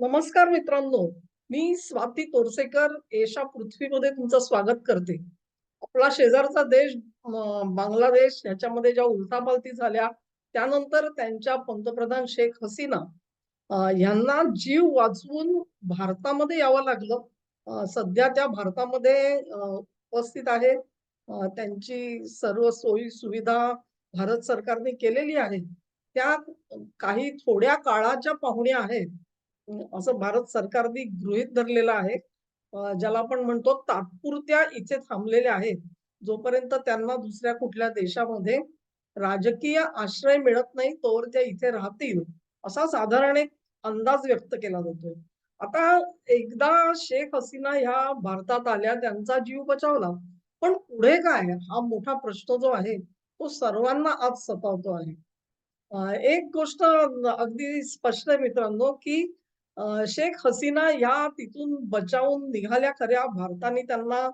नमस्कार मित्रांनो मी स्वाती तोरसेकर एशा पृथ्वीमध्ये तुमचं स्वागत करते. आपला शेजारचा देश बांगलादेश याच्यामध्ये ज्या उलथापालथी झाल्या त्यानंतर त्यांच्या पंतप्रधान शेख हसीना यांना जीव वाचवून भारतामध्ये यावं लागलं. सध्या त्या भारतामध्ये उपस्थित आहे. त्यांची सर्व सोयी सुविधा भारत सरकारने केलेली आहे. त्या काही थोड्या काळाच्या पाहुण्या आहेत. असं भारत सरकारने गृहीत धरलेलं आहे. ज्याला आपण म्हणतो तात्पुरत्या इथे थांबलेले आहेत. जोपर्यंत त्यांना दुसऱ्या कुठल्या देशामध्ये राजकीय आश्रय मिळत नाही तोवर त्या इथे राहतील असा साधारण एक अंदाज व्यक्त केला जातोय. आता एकदा शेख हसीना ह्या भारतात आल्या त्यांचा जीव बचावला. पण पुढे काय? हा मोठा प्रश्न जो आहे तो सर्वांना आज सतावतो आहे. एक गोष्ट अगदी स्पष्ट आहे मित्रांनो की शेख हसीना ह्या तिथून बचावून निघाल्या खऱ्या. भारताने त्यांना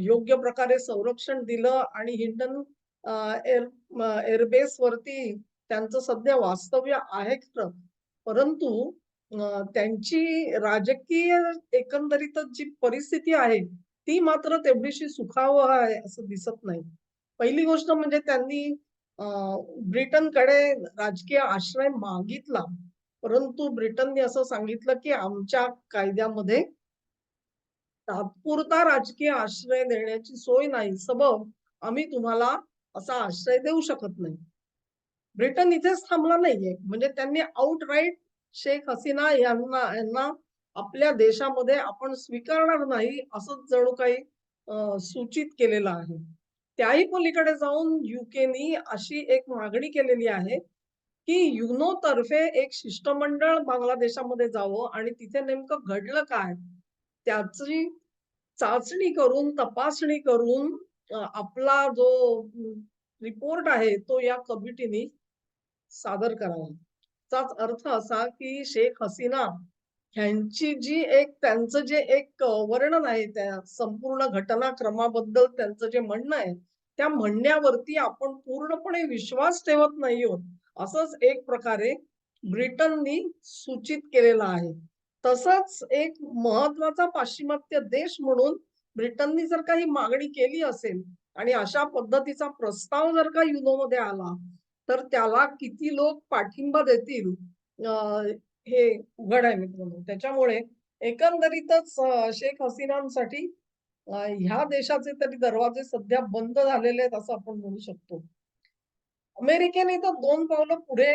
योग्य प्रकारे संरक्षण दिलं आणि हिंडन एअर एअरबेस वरती त्यांचं सध्या वास्तव्य आहे खरं. परंतु त्यांची राजकीय एकंदरीतच जी परिस्थिती आहे ती मात्र तेवढीशी सुखावह आहे असं दिसत नाही. पहिली गोष्ट म्हणजे त्यांनी ब्रिटनकडे राजकीय आश्रय मागितला. परंतु ब्रिटनने असं सांगितलं की आमच्या कायद्यामध्ये तात्पुरता राजकीय आश्रय देण्याची सोय नाही सबब आम्ही तुम्हाला असा आश्रय देऊ शकत नाही. ब्रिटन इथेच थांबला नाहीये. म्हणजे त्यांनी आउटराईट शेख हसीना यांना यांना आपल्या देशामध्ये आपण स्वीकारणार नाही असं जणू काही सूचित केलेलं आहे. त्याही पलीकडे जाऊन युकेनी अशी एक मागणी केलेली आहे की युनो तर्फे एक शिष्टमंडळ बांगलादेशामध्ये जावं आणि तिथे नेमकं घडलं काय? त्याची चाचणी करून तपासणी करून आपला जो रिपोर्ट आहे तो या कमिटीने सादर करावा. त्याचाच अर्थ असा की शेख हसीना ह्यांची जी एक त्यांचं जे एक वर्णन आहे त्या संपूर्ण घटनाक्रमाबद्दल त्यांचं जे म्हणणं आहे त्या म्हणण्यावरती आपण पूर्णपणे विश्वास ठेवत नाही आहोत. असंच एक प्रकारे ब्रिटननी सूचित केलेलं आहे. तसंच एक महत्त्वाचा पाश्चिमात्य देश म्हणून ब्रिटननी जर काही मागणी केली असेल आणि अशा पद्धतीचा प्रस्ताव जर का युनोमध्ये आला तर त्याला किती लोक पाठिंबा देतील हे उघड आहे मित्रांनो. त्याच्यामुळे एकंदरीतच शेख हसीनांसाठी ह्या देशाचे तरी दरवाजे सध्या बंद झालेले आहेत असं आपण म्हणू शकतो. अमेरिकेने तर दोन पावलं पुढे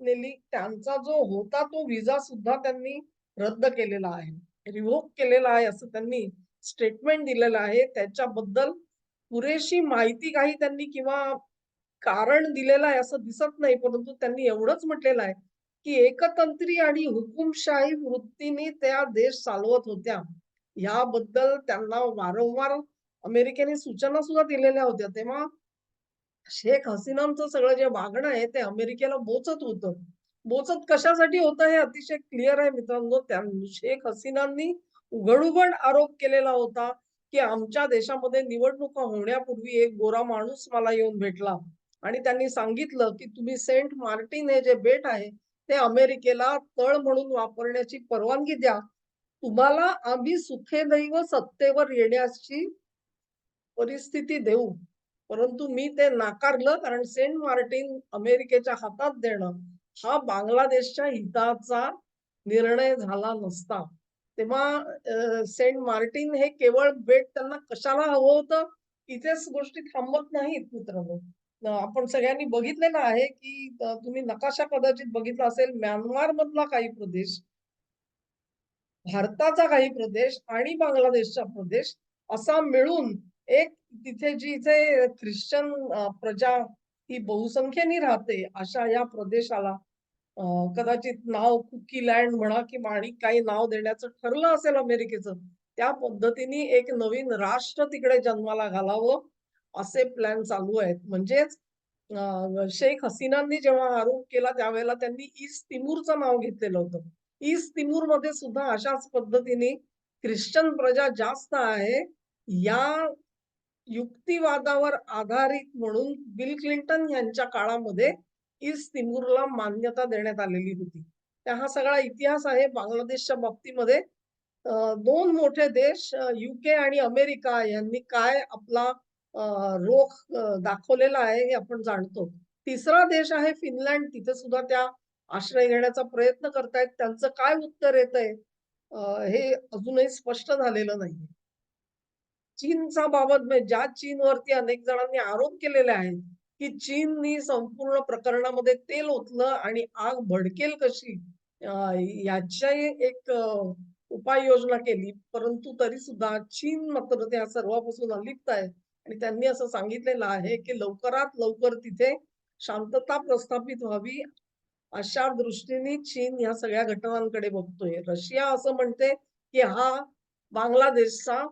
नेली. त्यांचा जो होता तो विजा सुद्धा त्यांनी रद्द केलेला आहे. रिव्होक केलेला आहे असं त्यांनी स्टेटमेंट दिलेलं आहे. त्याच्याबद्दल पुरेशी माहिती काही त्यांनी किंवा कारण दिलेलं आहे असं दिसत नाही परंतु त्यांनी एवढंच म्हटलेलं आहे की एकतंत्री आणि हुकुमशाही वृत्तीने त्या देश चालवत होत्या. याबद्दल त्यांना वारंवार अमेरिकेने सूचना सुद्धा दिलेल्या होत्या. तेव्हा शेख हसीनांचं सगळं जे वागणं आहे ते अमेरिकेला बोचत होतं. बोचत कशासाठी होतं हे अतिशय क्लिअर आहे मित्रांनो. त्या शेख हसीनांनी उघड उघड आरोप केलेला होता की आमच्या देशामध्ये निवडणुका होण्यापूर्वी एक गोरा माणूस मला येऊन भेटला. आणि त्यांनी सांगितलं की तुम्ही सेंट मार्टिन हे जे बेट आहे ते अमेरिकेला तळ म्हणून वापरण्याची परवानगी द्या. तुम्हाला आम्ही सुखेदैव सत्तेवर येण्याची परिस्थिती देऊ. परंतु मी ते नाकारलं कारण सेंट मार्टिन अमेरिकेच्या हातात देणं हा बांगलादेशच्या हिताचा निर्णय झाला नसता. तेव्हा सेंट मार्टिन हे केवळ बेट त्यांना कशाला हवं होतं? इथेच गोष्टी थांबत नाहीत मित्रांनो हो. आपण सगळ्यांनी बघितलेलं आहे की तुम्ही नकाशा कदाचित बघितला असेल म्यानमार मधला काही प्रदेश भारताचा काही प्रदेश आणि बांगलादेशचा प्रदेश असा मिळून एक तिथे जी इथे ख्रिश्चन प्रजा ही बहुसंख्येने राहते अशा या प्रदेशाला कदाचित नाव कुकी लँड म्हणा किंवा आणि काही नाव देण्याचं ठरलं असेल अमेरिकेचं त्या पद्धतीने एक नवीन राष्ट्र तिकडे जन्माला घालावं असे प्लॅन चालू आहेत. म्हणजेच शेख हसीनांनी जेव्हा आरोप केला त्यावेळेला त्यांनी ईस्ट तिमूरचं नाव घेतलेलं होतं. ईस्ट तिमूरमध्ये सुद्धा अशाच पद्धतीने ख्रिश्चन प्रजा जास्त आहे या युक्तिवादावर आधारित म्हणून बिल क्लिंटन यांच्या काळामध्ये इस तिमूरला मान्यता देण्यात आलेली होती त्या हा सगळा इतिहास आहे बांगलादेशच्या बाबतीमध्ये दोन मोठे देश युके आणि अमेरिका यांनी काय आपला रोख दाखवलेला आहे हे आपण जाणतो. तिसरा देश आहे फिनलँड तिथे सुद्धा त्या आश्रय घेण्याचा प्रयत्न करतायत. त्यांचं काय उत्तर येतंय आहे हे अजूनही स्पष्ट झालेलं नाहीये. चीनचा बाबत म्हणजे ज्या चीनवरती अनेक जणांनी आरोप केलेले आहेत, की चीननी संपूर्ण प्रकरणामध्ये तेल ओतलं आणि आग भडकेल कशी याच्या एक उपाययोजना केली. परंतु तरी सुद्धा चीन मात्र त्या सर्वापासून अलिप्त आहे आणि त्यांनी असं सांगितलेलं आहे, की लवकरात लवकर तिथे शांतता प्रस्थापित व्हावी अशा दृष्टीने चीन ह्या सगळ्या घटनांकडे बघतोय. रशिया असं म्हणते, की हा बांगलादेशचा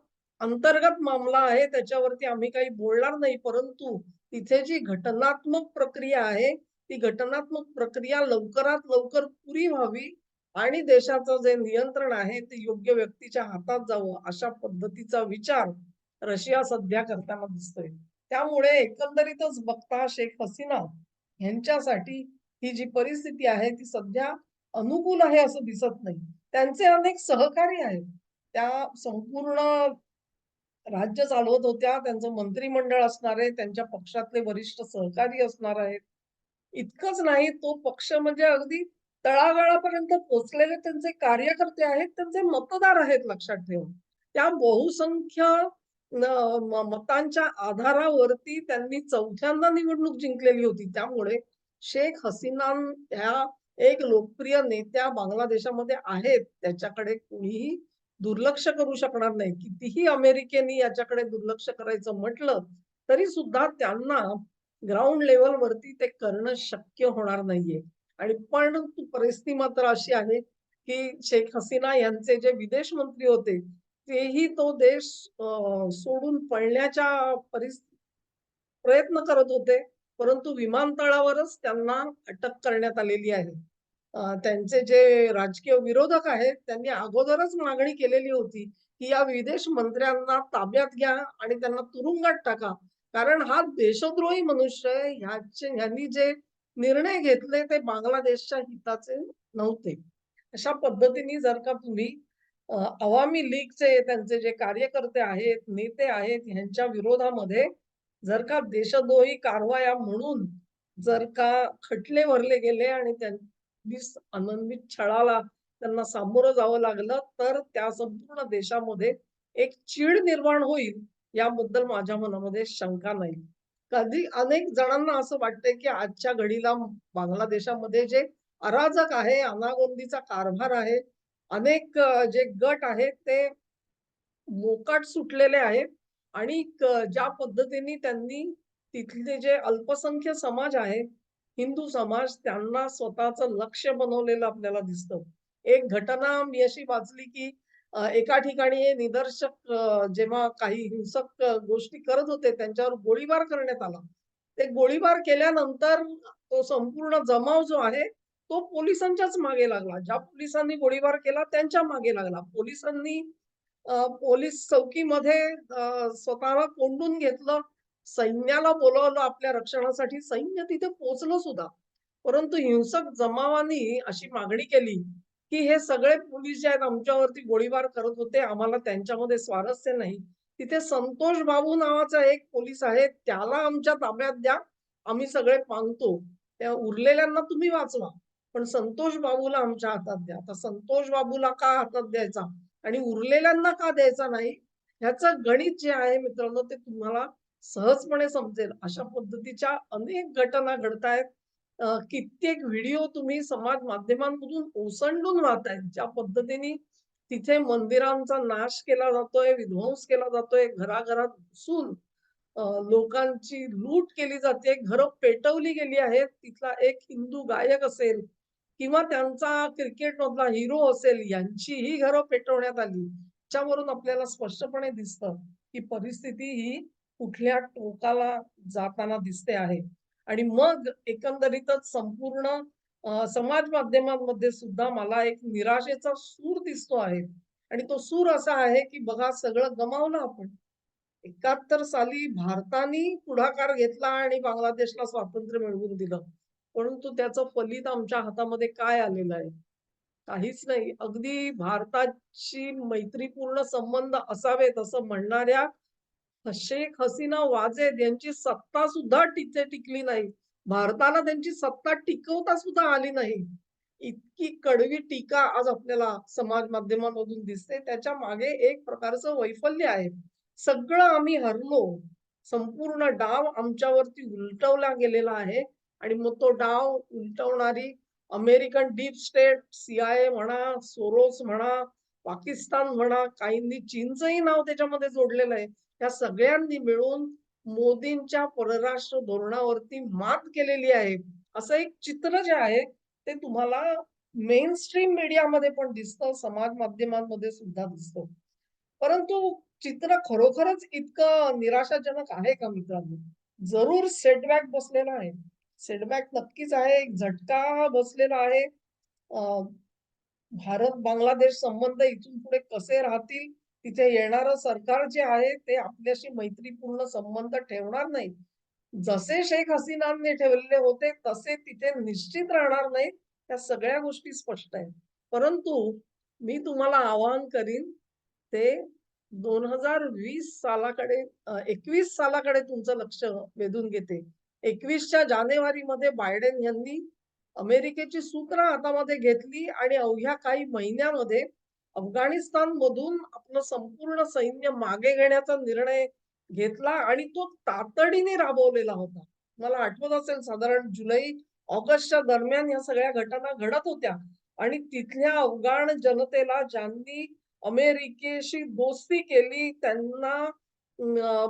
अंतर्गत मामला आहे. त्याच्यावरती आम्ही काही बोलणार नाही. परंतु तिथे जी घटनात्मक प्रक्रिया आहे, ती घटनात्मक प्रक्रिया लवकरात लवकर पुरी व्हावी आणि देशाचं जे नियंत्रण आहे, ते योग्य व्यक्तीच्या हातात जावं, अशा पद्धतीचा विचार रशिया सध्या करताना दिसतोय. त्यामुळे एकंदरीतच बघता शेख हसीना यांच्यासाठी ही जी परिस्थिती आहे, ती सध्या अनुकूल आहे असं दिसत नाही. त्यांचे अनेक सहकारी आहेत. त्या संपूर्ण राज्य चालवत होत्या. त्यांचं मंत्रिमंडळ असणार आहे. त्यांच्या पक्षातले वरिष्ठ सहकारी असणार आहेत. इतकंच नाही, तो पक्ष म्हणजे अगदी तळागाळापर्यंत पोहोचलेले त्यांचे कार्यकर्ते आहेत, त्यांचे मतदार आहेत लक्षात ठेवून त्या बहुसंख्य मतांच्या आधारावरती त्यांनी चौथ्यांदा निवडणूक जिंकलेली होती. त्यामुळे शेख हसीना ह्या एक लोकप्रिय नेत्या बांगलादेशामध्ये आहेत. त्याच्याकडे कुणीही दुर्लक्ष करू शकणार नाही. कितीही अमेरिकेने याच्याकडे दुर्लक्ष करायचं म्हटलं, तरी सुद्धा त्यांना ग्राउंड लेवलवरती ते करणं शक्य होणार नाहीये. आणि पण परिस्थिती मात्र अशी आहे, की शेख हसीना यांचे जे विदेश मंत्री होते, तेही तो देश सोडून पळण्याच्या परिस प्रयत्न करत होते. परंतु विमानतळावरच त्यांना अटक करण्यात आलेली आहे. त्यांचे जे राजकीय विरोधक आहेत, त्यांनी अगोदरच मागणी केलेली होती, की या विदेश मंत्र्यांना ताब्यात घ्या आणि त्यांना तुरुंगात टाका. कारण हा देशद्रोही मनुष्य ह्याचे ह्यांनी जे निर्णय घेतले ते बांगलादेशच्या हिताचे नव्हते. अशा पद्धतीने जर का तुम्ही अवामी लीगचे त्यांचे जे कार्यकर्ते आहेत, नेते आहेत, ह्यांच्या विरोधामध्ये जर का देशद्रोही कारवाया म्हणून जर का खटले भरले गेले आणि त्यांनी अनन्वित छळाला त्यांना सामोरं जावं लागलं, तर त्या संपूर्ण देशामध्ये एक चीड निर्माण होईल, याबद्दल माझ्या मनामध्ये शंका नाही. कधी अनेक जणांना असं वाटतंय, की आजच्या घडीला बांगलादेशामध्ये जे अराजक आहे, अनागोंदीचा कारभार आहे, अनेक जे गट आहेत ते मोकाट सुटलेले आहेत आणि ज्या पद्धतीने त्यांनी तिथले जे अल्पसंख्य समाज आहे, हिंदू समाज त्यांना स्वतःच लक्ष्य बनवलेलं आपल्याला दिसतं. एक घटना मी अशी वाचली, की एका ठिकाणी हे निदर्शक जेव्हा काही हिंसक गोष्टी करत होते, त्यांच्यावर गोळीबार करण्यात आला. ते गोळीबार केल्यानंतर तो संपूर्ण जमाव जो आहे, तो पोलिसांच्याच मागे लागला. ज्या पोलिसांनी गोळीबार केला त्यांच्या मागे लागला. पोलिसांनी पोलीस चौकीमध्ये स्वतःला कोंडून घेतलं. सैन्याला बोलावलं आपल्या रक्षणासाठी. सैन्य तिथे पोचलं सुद्धा. परंतु हिंसक जमावानी अशी मागणी केली, की हे सगळे पोलीस जे आहेत आमच्यावरती गोळीबार करत होते. आम्हाला त्यांच्यामध्ये स्वारस्य नाही. तिथे संतोष बाबू नावाचा एक पोलीस आहे. त्याला आमच्या ताब्यात द्या. आम्ही सगळे पांगतो. त्या उरलेल्यांना तुम्ही वाचवा. पण संतोष बाबूला आमच्या हातात द्या. आता संतोष बाबूला का हातात द्यायचा? आणि उरलेल्यांना का द्यायचा नाही? ह्याचं गणित जे आहे मित्रांनो, ते तुम्हाला सहजपणे समजेल. अशा पद्धतीच्या अनेक घटना घडतायत. कित्येक व्हिडिओ तुम्ही समाज माध्यमांमधून ओसंडून वाहतायत. ज्या पद्धतीने तिथे मंदिरांचा नाश केला जातोय, विध्वंस केला जातोय, घराघरात घुसून लोकांची लूट केली जाते, घरं पेटवली गेली आहेत. तिथला एक हिंदू गायक असेल किंवा त्यांचा क्रिकेटमधला हिरो असेल, यांचीही घरं पेटवण्यात आली. त्याच्यावरून आपल्याला स्पष्टपणे दिसतं, की परिस्थिती ही कुठल्या टोकाला जाताना दिसते आहे. आणि मग एकंदरीतच संपूर्ण समाज माध्यमांमध्ये सुद्धा मला एक निराशेचा सूर दिसतो आहे. आणि तो सूर असा आहे, की बघा सगळं गमावलं आपण. 71 साली भारताने पुढाकार घेतला आणि बांगलादेशला स्वातंत्र्य मिळवून दिलं. परंतु त्याचं फलित आमच्या हातामध्ये काय आलेलं आहे? काहीच नाही. अगदी भारताची मैत्रीपूर्ण संबंध असावेत असं म्हणणाऱ्या शेख हसीना वाजेद यांची सत्ता सुद्धा तिथे टिकली नाही. भारताला त्यांची सत्ता टिकवता सुद्धा आली नाही. इतकी कडवी टीका आज आपल्याला समाज माध्यमांमधून दिसते. त्याच्यामागे एक प्रकारचं वैफल्य आहे. सगळं आम्ही हरलो. संपूर्ण डाव आमच्यावरती उलटवला गेलेला आहे आणि मग तो डाव उलटवणारी American deep state, C I म्हणा, सोरोस म्हणा, पाकिस्तान म्हणा, काहींनी चीनचंही नाव त्याच्यामध्ये जोडलेलं आहे. या सगळ्यांनी मिळून मोदींच्या परराष्ट्र धोरणावरती मात केलेली आहे. असं एक चित्र जे आहे ते तुम्हाला मेन स्ट्रीम मीडियामध्ये पण दिसतं, समाज माध्यमांमध्ये सुद्धा दिसतं. परंतु चित्र खरोखरच इतकं निराशाजनक आहे का मित्रांनो? जरूर सेटबॅक बसलेला आहे. सेटबॅक नक्कीच आहे. एक झटका बसलेला आहे. भारत-बांगलादेश संबंध इथून पुढे कसे राहतील? तिथे येणारं सरकार जे आहे ते आपल्याशी मैत्रीपूर्ण संबंध ठेवणार नाही. जसे शेख हसीनांनी ठेवलेले होते तसे तिथे निश्चित राहणार नाही त्या सगळ्या गोष्टी स्पष्ट आहेत. परंतु मी तुम्हाला आवाहन करीन ते 2020 सालाकडे एकवीस सालाकडे तुमचं लक्ष वेधून घेते. 21च्या जानेवारीमध्ये बायडेन यांनी अमेरिकेची सूत्र हातामध्ये घेतली आणि अवघ्या काही महिन्यामध्ये अफगाणिस्तान मधून आपलं संपूर्ण सैन्य मागे घेण्याचा निर्णय घेतला आणि तो तातडीने राबवलेला होता. मला आठवत असेल साधारण जुलै, ऑगस्टच्या दरम्यान या सगळ्या घटना घडत होत्या आणि तिथल्या अफगाण जनतेला ज्यांनी अमेरिकेशी दोस्ती केली त्यांना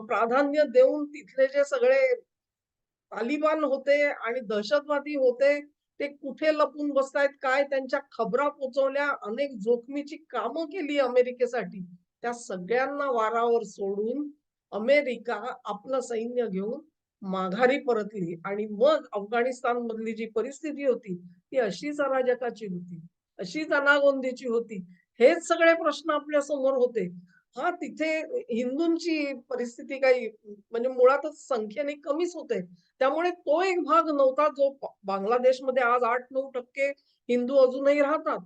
प्राधान्य देऊन तिथले जे सगळे तालिबान होते आणि दहशतवादी होते, ते कुठे लपून बसतायत, काय त्यांच्या खबरा पोचवल्या अनेक जोखमीची कामं केली अमेरिकेसाठी. त्या सगळ्यांना वारावर सोडून अमेरिका आपलं सैन्य घेऊन माघारी परतली आणि मग अफगाणिस्तान मधली जी परिस्थिती होती, ती अशीच अराजकाची होती, अशीच अनागोंदीची होती. हेच सगळे प्रश्न आपल्यासमोर होते. हा तिथे हिंदूंची परिस्थिती काही म्हणजे मुळातच संख्येने कमीच होते. त्यामुळे तो एक भाग नव्हता जो बांगलादेशमध्ये आज 8-9% हिंदू अजूनही राहतात.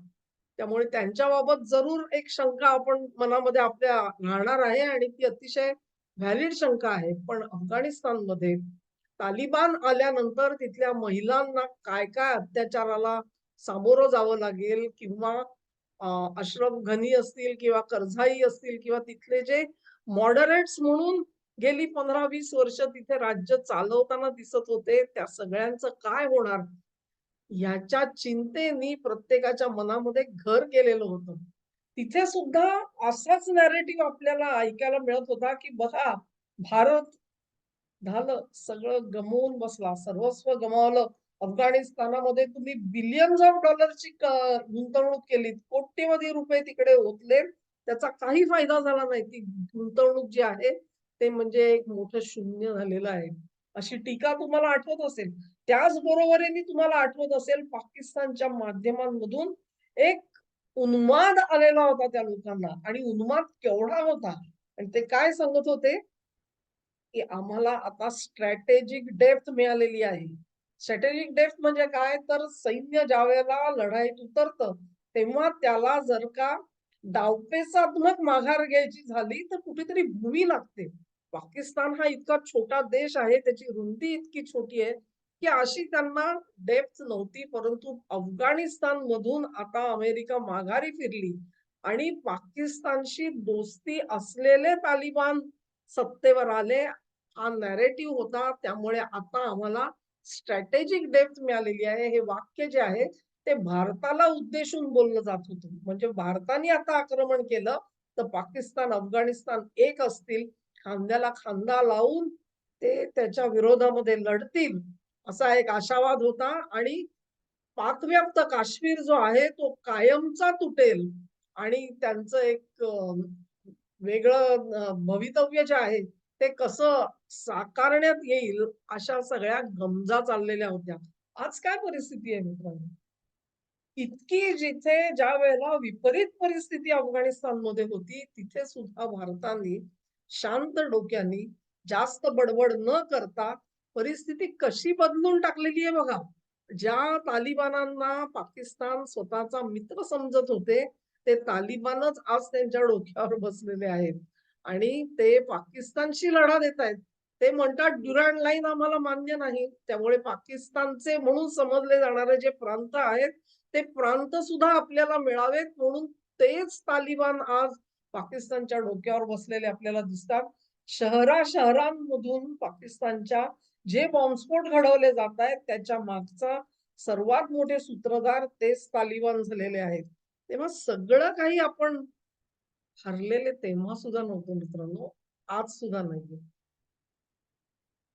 त्यामुळे त्यांच्याबाबत जरूर एक शंका आपण मनामध्ये आपल्या राहणार आहे आणि ती अतिशय व्हॅलिड शंका आहे. पण अफगाणिस्तानमध्ये तालिबान आल्यानंतर तिथल्या महिलांना काय-काय अत्याचाराला सामोरं जावं लागेल किंवा अश्रफ घनी असतील किंवा करझाई असतील किंवा तिथले जे मॉडरेट्स म्हणून गेली 15-20 वर्ष तिथे राज्य चालवताना दिसत होते, त्या सगळ्यांचं काय होणार? याच्या चिंतेनी प्रत्येकाच्या मनामध्ये घर केलेलं होतं. तिथे सुद्धा असाच नॅरेटिव्ह आपल्याला ऐकायला मिळत होता, की बघा भारत झालं, सगळं गमवून बसला, सर्वस्व गमावलं. अफगाणिस्तानामध्ये तुम्ही बिलियन्स ऑफ डॉलरची गुंतवणूक केली कोट्यवधी रुपये तिकडे ओतले. त्याचा काही फायदा झाला नाही. ती गुंतवणूक जी आहे, ते म्हणजे एक मोठं शून्य झालेलं आहे. अशी टीका तुम्हाला आठवत असेल. त्याचबरोबरीने तुम्हाला आठवत असेल पाकिस्तानच्या माध्यमांमधून एक उन्माद आलेला होता त्या लोकांना आणि उन्माद केवढा होता आणि ते काय सांगत होते? की आम्हाला आता स्ट्रॅटेजिक डेप्थ मिळालेली आहे. स्ट्रॅटेजिक डेप्थ म्हणजे काय? तर सैन्य ज्यावेळेला लढाईत उतरतं, तेव्हा त्याला जर का डावपेसात्मक माघार घ्यायची झाली, तर कुठेतरी भूमी लागते. पाकिस्तान हा इतका छोटा देश आहे, त्याची रुंदी इतकी छोटी आहे, की अशी त्यांना डेप्थ नव्हती. परंतु अफगाणिस्तान मधून आता अमेरिका माघारी फिरली आणि पाकिस्तानशी दोस्ती असलेले तालिबान सत्तेवर आले. हा नॅरेटिव्ह होता. त्यामुळे आता आम्हाला स्ट्रॅटेजिक डेप्थ मिळालेली आहे. हे वाक्य जे आहे ते भारताला उद्देशून बोललं जात होतं. म्हणजे भारताने आता आक्रमण केलं, तर पाकिस्तान, अफगाणिस्तान एक असतील. खांद्याला खांदा लावून ते त्याच्या विरोधामध्ये लढतील, असा एक आशावाद होता आणि पाकव्याप्त काश्मीर जो आहे तो कायमचा तुटेल आणि त्यांचं एक वेगळं भवितव्य जे आहे ते कसं साकारण्यात येईल अशा सगळ्या गमजा चाललेल्या होत्या. आज काय परिस्थिती आहे मित्रांनो? इतकी जिथे ज्या वेळेला विपरीत परिस्थिती अफगाणिस्तानमध्ये होती, तिथे सुद्धा भारताने शांत डोक्याने, जास्त बडबड न करता परिस्थिती कशी बदलून टाकलेली आहे बघा. ज्या तालिबानांना पाकिस्तान स्वतःचा मित्र समजत होते ते तालिबानच आज त्यांच्या डोक्यावर बसलेले आहेत आणि ते पाकिस्तानशी लढा देत आहेत ते म्हणतात ड्युरांड लाईन आम्हाला मान्य नाही. त्यामुळे पाकिस्तानचे म्हणून समजले जाणारे जे प्रांत आहेत ते प्रांत सुद्धा आपल्याला मिळावेत म्हणून तेच तालिबान आज पाकिस्तानच्या डोक्यावर बसलेले आपल्याला दिसतात. शहरा शहरांमधून पाकिस्तानच्या जे बॉम्बस्फोट घडवले जात आहेत त्याच्या मागचा सर्वात मोठे सूत्रधार तेच तालिबान झालेले आहेत. तेव्हा सगळं काही आपण हरलेले तेव्हा सुद्धा नव्हतो मित्रांनो आज सुद्धा नाहीये.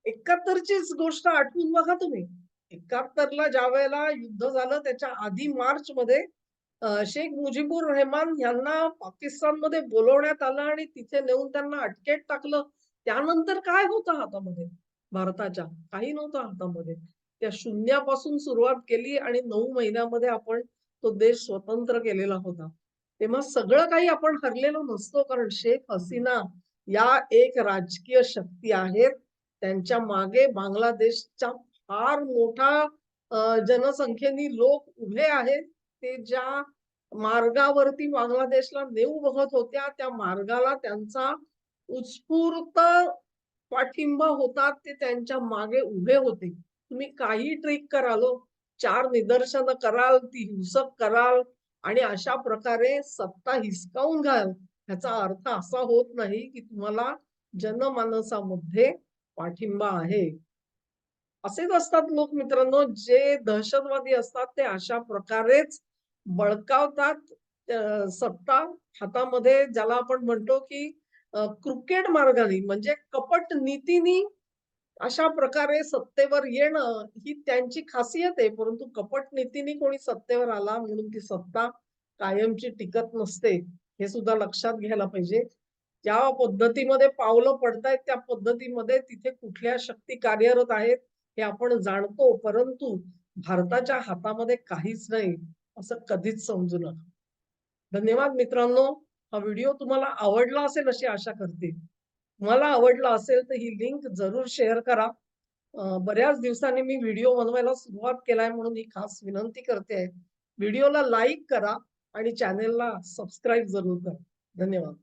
एकाहत्तरचीच गोष्ट आठवून बघा तुम्ही. एकाहत्तरला ज्या वेळेला युद्ध झालं त्याच्या आधी मार्च मध्ये शेख मुजीबुर रहमान यांना पाकिस्तानमध्ये बोलवण्यात आलं आणि तिथे नेऊन त्यांना अटकेत टाकलं. त्यानंतर काय होतं हातामध्ये? भारताच्या काही नव्हतं हातामध्ये. त्या शून्यापासून सुरुवात केली आणि नऊ महिन्यामध्ये आपण तो देश स्वतंत्र केलेला होता. तेव्हा सगळं काही आपण हरलेलो नसतो कारण शेख हसीना या एक राजकीय शक्ती आहेत. त्यांच्या मागे बांगलादेशच्या फार मोठा जनसंख्येने लोक उभे आहेत. ते ज्या मार्गावरती बांगलादेशला नेऊ बघत होत्या त्या मार्गाला त्यांचा उत्स्फूर्त पाठिंबा होता ते त्यांच्या मागे उभे होते. तुम्ही काही ट्रिक करालो हो. चार निदर्शनं कराल ती हिंसक कराल आणि अशा प्रकारे सत्ता हिसकावून घ्याल. ह्याचा अर्थ असा होत नाही की तुम्हाला जनमानसामध्ये पाठिंबा आहे. असेच असतात लोक मित्रांनो जे दहशतवादी असतात ते अशा प्रकारेच बळकावतात सत्ता हातामध्ये ज्याला आपण म्हणतो की क्रिकेट मार्गाने म्हणजे कपट नीतीनी अशा प्रकारे सत्तेवर येणं ही त्यांची खासियत आहे. परंतु कपट नीतीने कोणी सत्तेवर आला म्हणून ती सत्ता कायमची टिकत नसते हे सुद्धा लक्षात घ्यायला पाहिजे. ज्या पद्धतीमध्ये पावलं पडतायत त्या पद्धतीमध्ये तिथे कुठल्या शक्ती कार्यरत आहेत हे आपण जाणतो. परंतु भारताच्या हातामध्ये काहीच नाही असं कधीच समजू नका. धन्यवाद मित्रांनो. हा व्हिडिओ तुम्हाला आवडला असेल अशी आशा करते. तुम्हाला आवडला असेल तर ही लिंक जरूर शेअर करा. बऱ्याच दिवसांनी मी व्हिडिओ बनवायला सुरुवात केलाय म्हणून ही खास विनंती करते आहे. व्हिडिओला लाईक करा आणि चॅनेलला सबस्क्राईब जरूर करा. धन्यवाद.